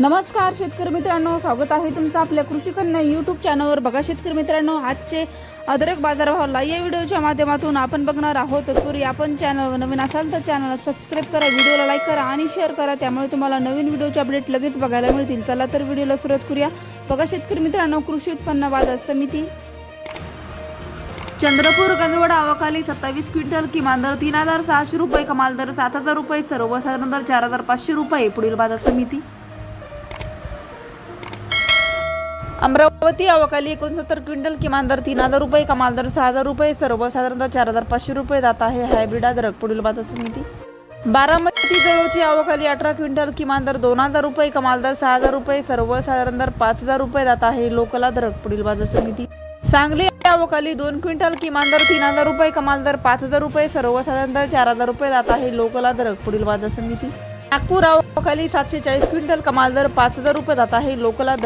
नमस्कार शेतकरी मित्रांनो. स्वागत आहे तुमचं आपल्या कृषी कन्या यूट्यूब चॅनलवर बघा शेतकरी मित्रांनो आजचे अदरक बाजारभावाला या व्हिडिओच्या माध्यमातून आपण बघणार आहोत. तत्पूर्वी आपण चॅनलवर नवीन असाल तर चॅनलला सबस्क्राईब करा व्हिडिओला लाईक करा आणि शेअर करा. त्यामुळे तुम्हाला नवीन व्हिडिओचे अपडेट लगेच बघायला मिळतील. चला तर व्हिडिओला सुरुवात करूया. बघा शेतकरी मित्रांनो कृषी उत्पन्न बाजार समिती. चंद्रपूर गंजवड अवाखाली सत्तावीस क्विंटल किमान दर तीन हजार सहाशे रुपये कमाल दर सात हजार रुपये सर्वसाधारण दर चार हजार पाचशे रुपये पुढील बाजार समिती. अमरावती अवाखाली एकोणसत्तर क्विंटल किमान दर तीन हजार रुपये कमाल दर सहा हजार रुपये सर्वसाधारण दर चार हजार पाचशे रुपये जात आहे. हायब्रिड अद्रक पुढील बाजार समिती. बारामती जवळची अवाखाली अठरा क्विंटल किमान दर दोन हजार रुपये कमाल दर सहा हजार रुपये सर्वसाधारण दर पाच हजार रुपये जात आहे. लोकल अद्रक पुढील बाजार समिती. सांगली अवकाली दोन क्विंटल किमान दर तीन हजार रुपये कमाल दर पाच हजार रुपये सर्वसाधारण दर चार हजार रुपये जात आहे. लोकल अद्रक पुढील बाजार समिती. नागपूर अवकाली सातशे चाळीस क्विंटल कमाल दर पाच हजार रुपये जात आहे. लोकल अद्रक